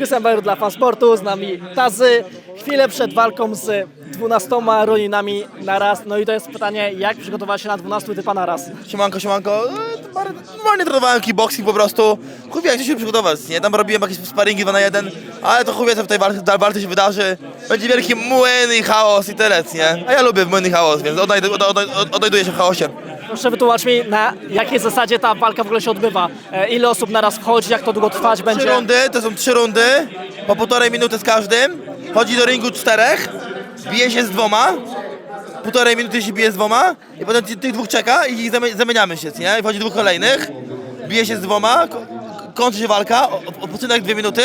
Krystian Bajer dla Fansportu, z nami Tazy. Chwilę przed walką z 12 runinami na raz. No i to jest pytanie, jak przygotować się na 12 typa na raz? Siemanko, siemanko. E, Normalnie trenowałem kickboxing po prostu. Chuj wie, jak się przygotować, nie? Tam robiłem jakieś sparingi 2 na 1, ale to chuj wie, co w tej walce, się wydarzy. Będzie wielki młyn i chaos i tyle, nie? A ja lubię młyn i chaos, więc odnajduję, od, od, od, odnajduję się w chaosie. Proszę wytłumacz mi, na jakiej zasadzie ta walka w ogóle się odbywa? E, Ile osób na raz wchodzi, jak to długo trwać Trzy będzie? rundy, to są trzy rundy, po półtorej minuty z każdym. Chodzi do ringu czterech, bije się z dwoma. Półtorej minuty się bije z dwoma i potem ty- tych dwóch czeka i zamy- zamieniamy się, nie? I wchodzi dwóch kolejnych, bije się z dwoma, ko- kończy się walka, o- o- odpoczynek dwie minuty,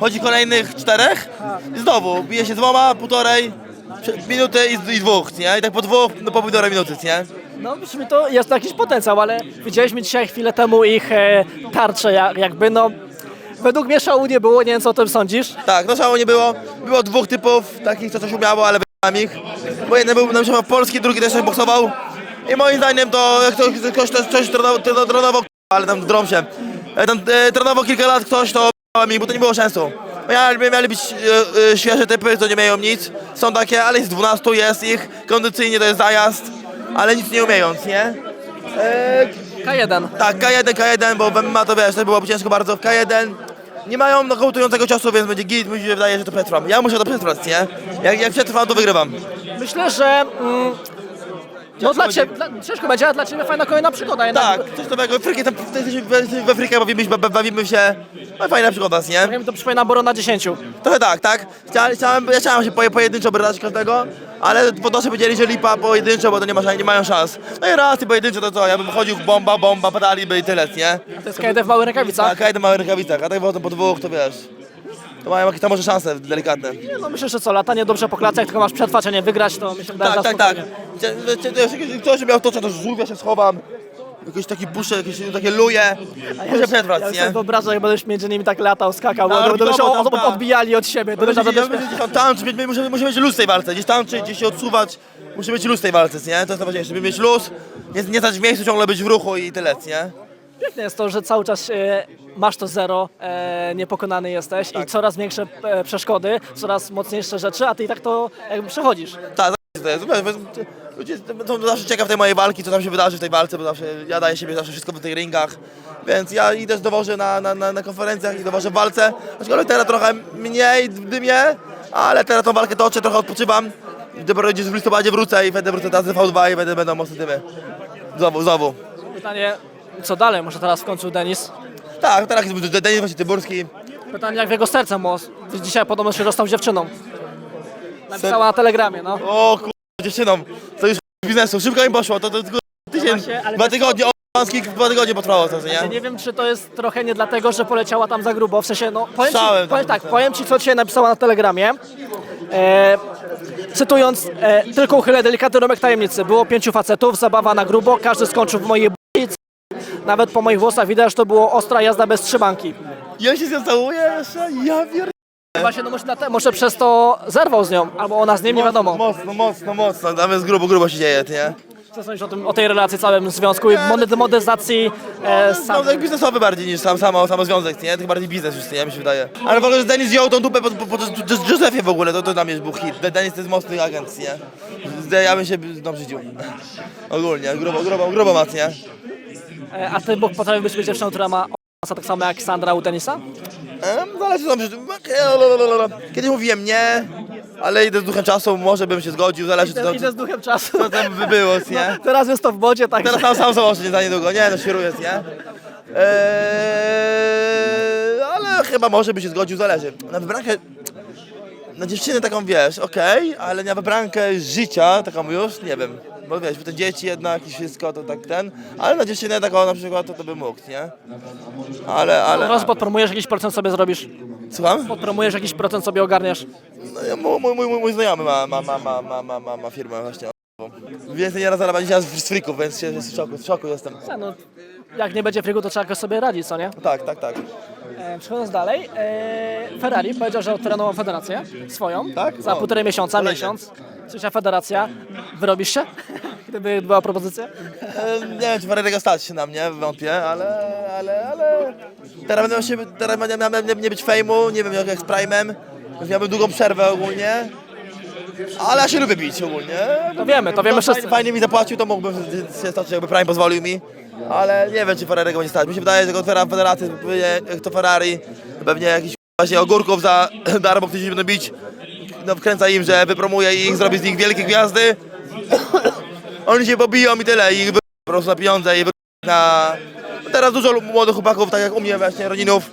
chodzi kolejnych czterech i znowu bije się z dwoma, półtorej prze- minuty i, z- i dwóch, nie? I tak po dwóch, no po półtorej minuty, nie? No brzmi to, jest jakiś potencjał, ale widzieliśmy dzisiaj chwilę temu ich e, tarcze, jak, jakby no... Według mnie szału nie było, nie wiem co o tym sądzisz. Tak, no szału nie było. Było dwóch typów, takich co coś umiało, ale wybrałem ich. Bo jeden był na przykład polski, drugi też boksował. I moim zdaniem to jak ktoś, ktoś też coś trenował, trenował, ale tam drą się. E, Tam e, trenował kilka lat ktoś, to ich, bo to nie było sensu. Miali, mieli być e, e, świeże typy, co nie mają nic. Są takie, ale jest 12, jest ich. Kondycyjnie to jest zajazd, ale nic nie umiejąc, nie? E, K1. tak, K1, K1, bo w MMA to wiesz, to byłoby ciężko bardzo w K1. Nie mają nokautującego ciosu, więc będzie git, mi się wydaje, że to przetrwam. Ja muszę to przetrwać, nie? Jak, jak przetrwam, to wygrywam. Myślę, że... Mm, no dla ciebie, dla, ciężko będzie, a dla ciebie fajna kolejna przygoda. Jednak, Tak, coś nowego. Fryki, tam, jesteśmy we, we bawimy się, ba- bawimy się. No fajna przygoda, nie? Nie wiem, to przypomina Borona 10. Trochę tak, tak. Chciałem, chciałem, ja chciałem się poje, pojedynczo brać każdego, ale podnoszę powiedzieli, że lipa pojedynczo, bo to nie, ma, nie mają szans. No i raz i pojedynczo to co, ja bym chodził bomba, bomba, padaliby i tyle, nie? To jest KD w małych rękawicach. Tak, kajdę małe rękawicach, a tak potem po dwóch, to wiesz. To mają jakieś tam może szanse delikatne. Nie, no myślę, że co, latanie dobrze po jak tylko masz przetrwać, a nie wygrać, to Tak, że tak, tak. Jak ktoś miał to, to żółwia się schowam. Jakieś takie busze, jakieś takie luje. Muszę przetrwać, Ja nie? sobie wyobrażam, jak będziesz między nimi tak latał, skakał, Tak, bo będą się tak. odbijali od siebie. To będzie gdzieś, naprawdę gdzieś tam tańczyć, musimy, musimy, musimy mieć luz w tej walce. Gdzieś tańczyć, gdzieś się odsuwać. Musimy mieć luz w tej walce, nie? To jest najważniejsze, żeby mieć luz. Nie, nie stać w miejscu, ciągle być w ruchu i tyle, nie? Piękne jest to, że cały czas e, masz to zero, e, niepokonany jesteś Tak. i coraz większe e, przeszkody, coraz mocniejsze rzeczy, a ty i tak to jakby przechodzisz. Tak, to jest. Wiesz, wiesz, Ludzie są zawsze ciekaw tej mojej walki, co tam się wydarzy w tej walce, bo zawsze ja daję siebie zawsze wszystko w tych ringach. Więc ja idę dowożę na, na, na, na konferencjach i dowożę w walce. Aczkolwiek teraz trochę mniej dymie, ale teraz tą walkę toczę, trochę odpoczywam. Dopiero gdzieś w listopadzie wrócę i będę wrócę teraz V2 i będę, będą mocne dymy. Znowu, znowu. Pytanie, co dalej? Może teraz w końcu Denis? Tak, teraz jest Denis właśnie Tyburski. Pytanie, jak w jego serce było. Dzisiaj podobno się rozstał z dziewczyną. Napisała na telegramie, no. O. dziewczyną, to już biznesu, szybko im poszło, to, to, to tydzień, właśnie, ale dwa wiesz tygodnie, o, dwa tygodnie potrwało to, co Ja nie? nie wiem, czy to jest trochę nie dlatego, że poleciała tam za grubo, w sensie, no powiem ci, powiem tak, powiem ci, co dzisiaj napisała na telegramie. E, cytując, e, tylko uchylę delikatny rąbek tajemnicy. Było pięciu facetów, zabawa na grubo, każdy skończył w mojej b***i. Nawet po moich włosach widać, że to było ostra jazda bez trzymanki. Ja się z nią całuję jeszcze, ja pier... Właśnie, no może, na te, może przez to zerwał z nią, albo ona z nim, nie wiadomo. Mocno, mocno, mocno, tam jest grubo, grubo się dzieje, nie? Co sądzisz o, tym, o tej relacji, całym związku i mody- monetyzacji e, sam. No, tak biznesowy bardziej niż sam, samo, samo związek, nie? To bardziej biznes już, nie? Mi się wydaje. Ale w ogóle, że Denis wziął tą dupę po, po, po Jos- Józefie w ogóle, to, to dla mnie był hit. De- Denis to jest mocny agent, nie? Zde- Ja bym się dobrzydził. Ogólnie, grubo, grubo, grubo mat, nie? E, a ty Bóg potrafi być dziewczyną, która ma o tak samo jak Sandra u Tenisa? Em, Zależy tam się... Kiedyś mówiłem nie, ale idę z duchem czasu, może bym się zgodził, zależy co, Idę, idę z duchem czasu. co tam by było, nie? Teraz jest to w modzie, tak. Teraz sam, sam zobaczę nie za niedługo, nie no świruję, nie? Eee, ale chyba może by się zgodził, zależy. Na wybrankę, na dziewczynę taką wiesz, okej, ale na wybrankę życia, taką już, nie wiem. Bo wiesz, bo te dzieci jednak i wszystko, to tak ten, ale na dziewczynę taką na przykład, to, to bym mógł, nie? Ale, ale, razu podpromujesz, jakiś procent sobie zrobisz. słucham? Podpromujesz, jakiś procent sobie ogarniesz. No, ja- mój, mój, mój, mój znajomy ma, ma, ma, ma, ma, ma, ma, ma firmę właśnie. Więcej nie raz zarabia niż ja z frików, więc się, w, szoku, w szoku jestem. A No, jak nie będzie frigu, to trzeba jakoś sobie radzić, co nie? Tak, tak, tak. E, przechodząc dalej, e, Ferrari powiedział, że trenował federację swoją Tak? za O, półtorej miesiąca, kolejny. miesiąc. Trzecia federacja, wyrobisz się? gdyby była propozycja? Nie wiem, czy Ferrariego stać na mnie, wątpię, ale, ale, ale... Teraz będę się, teraz będę miał nie, nie być fejmu, nie wiem jak z Prime'em, więc miałbym długą przerwę ogólnie. Ale ja się lubię bić ogólnie. To wiemy, to wiemy wszyscy. fajnie, fajnie mi zapłacił, to mógłbym się stać, jakby Prime pozwolił mi. Ale nie wiem, czy Ferrariego będzie stać. Mi się wydaje, że federacja, pewnie jak to Ferrari, pewnie jakiś właśnie ogórków za darmo, się będą bić. No, wkręca im, że wypromuje ich, zrobi z nich wielkie gwiazdy. Oni się pobiją i tyle, i po prostu na pieniądze i na... Teraz dużo młodych chłopaków, tak jak u mnie właśnie, rodzinów,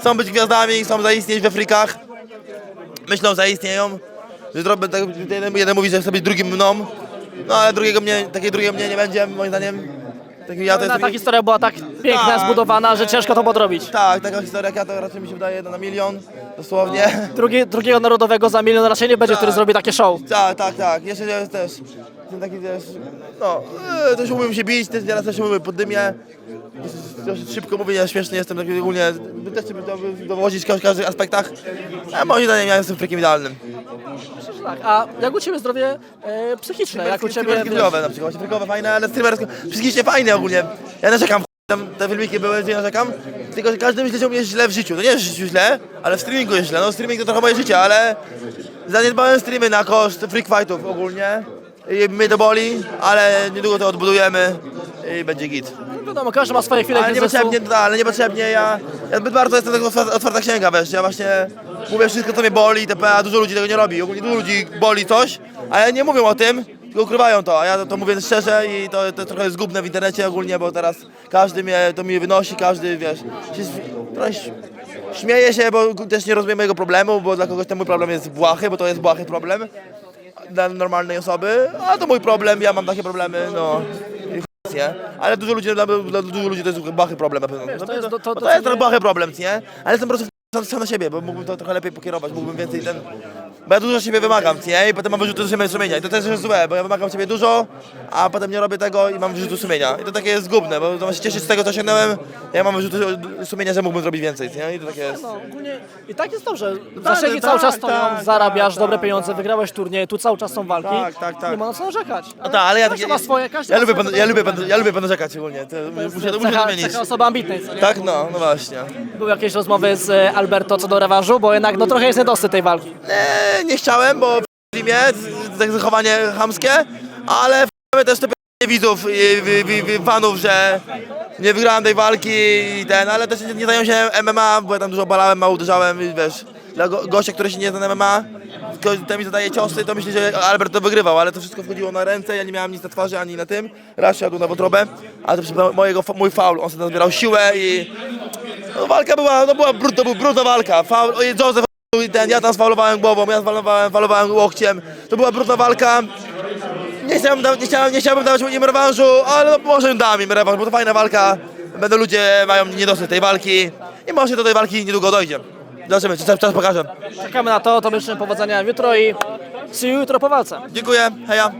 chcą być gwiazdami, chcą zaistnieć we frikach. Myślą, że istnieją. Że zrobię, tak, jeden, jeden mówi, że chce być drugim mną. No ale drugiego mnie, takiego drugiego mnie nie będzie, moim zdaniem. Taki, ja to jest Ta, taki, historia była tak piękna, Tak. zbudowana, że ciężko to podrobić. tak, taka historia jak ja to raczej mi się wydaje na milion, dosłownie. Drugi, drugiego narodowego za milion raczej nie będzie, który zrobi takie show. Tak, tak, tak. Jeszcze jest też. Jestem taki też. No, e, też umiem się bić, też nieraz też umiem po dymie. Dosyć szybko mówię, ja śmieszny jestem, taki ogólnie. Też chcę do- dowodzić w każdych- aspektach. A moim zdaniem ja jestem freakiem idealnym. Tak, a jak u Ciebie zdrowie e, psychiczne? Jak u Ciebie... Streamerskie na przykład, freakowe fajne, ale streamerskie, psychicznie fajne ogólnie. Ja narzekam, tam te filmiki były, gdzie narzekam, tylko że każdy myśli, że u mnie jest źle w życiu. To nie jest w życiu źle, ale w streamingu jest źle. No streaming to trochę moje życie, ale zaniedbałem streamy na koszt freak fightów ogólnie. I mnie to boli, ale niedługo to odbudujemy i będzie git. No Wiadomo, każdy ma swoje chwile Ale kryzysu. niepotrzebnie, tak, ale niepotrzebnie ja, ja zbyt bardzo jestem taka otwarta, otwarta księga, wiesz, ja właśnie mówię wszystko, co mnie boli, itp., a dużo ludzi tego nie robi. Ogólnie dużo ludzi boli coś, ale nie mówią o tym, tylko ukrywają to, a ja to, to mówię szczerze i to, to trochę jest zgubne w internecie ogólnie, bo teraz każdy mnie, to mi wynosi, każdy, wiesz, się, trochę śmieje się, bo też nie rozumie mojego problemu, bo dla kogoś ten mój problem jest błahy, bo to jest błahy problem dla normalnej osoby, a to mój problem, ja mam takie problemy, no. Nie? Ale dużo ludzi, dla, dla dużo ludzi to jest bachy problem na pewno. Wiesz, to No, jest to- bo to to jest bachy problem, nie? Ale jestem po prostu sam, sam na siebie, bo mógłbym to trochę lepiej pokierować, mógłbym więcej ten... Bo ja dużo siebie wymagam, nie? I potem mam wyrzuty sumienia- sumienia. I to też jest złe, bo ja wymagam siebie dużo, a potem nie robię tego i mam wyrzuty sumienia. I to takie jest zgubne, bo zamiast się cieszyć z tego, co osiągnąłem, ja mam wyrzuty sumienia, że mógłbym zrobić więcej, nie? I to takie jest... No, ogólnie i tak jest dobrze. tak, Zasięgi tak, cały czas tak, stoją, tak, zarabiasz tak, dobre tak, pieniądze, wygrałeś turnieje, tu cały czas są walki. Tak, tak, tak. Nie ma na co narzekać. No tak, ale ja każdy takie- ma swoje, każdy Ja ma lubię, swoje pan, ja lubię, pan, ja lubię narzekać ogólnie, to muszę, to muszę cecha, zmienić. cecha osoby ambitnej, co nie? Tak, no, no właśnie. Były jakieś rozmowy z e, Alberto co do rewanżu, bo jednak no trochę jest niedosyt tej walki. Nie, chciałem, bo w zachowanie chamskie, ale w też te widzów i, fanów, że nie wygrałem tej walki i ten, ale też nie, nie zająłem się MMA, bo ja tam dużo balałem, mało uderzałem wiesz, dla go, gościa, który się nie zna na MMA, ten mi zadaje ciosy, to myślę, że Albert to wygrywał, ale to wszystko wchodziło na ręce, ja nie miałem nic na twarzy ani na tym, raz siadł na wątrobę, ale to mojego, mój faul, on sobie zbierał siłę i no, walka była, no była brud, to był brudna walka, faul, Joseph i ten, ja tam sfaulowałem głową, ja sfaulowałem, faulowałem łokciem, to była brudna walka, nie chciałem, da- nie chciałem, nie chciałbym dawać im rewanżu, ale no, może dam im rewanż, bo to fajna walka. Będą ludzie, mają niedosyt tej walki i może do tej walki niedługo dojdzie. Zobaczymy, czas, czas pokaże. Czekamy na to, to życzę powodzenia jutro i see you jutro po walce. Dziękuję, heja.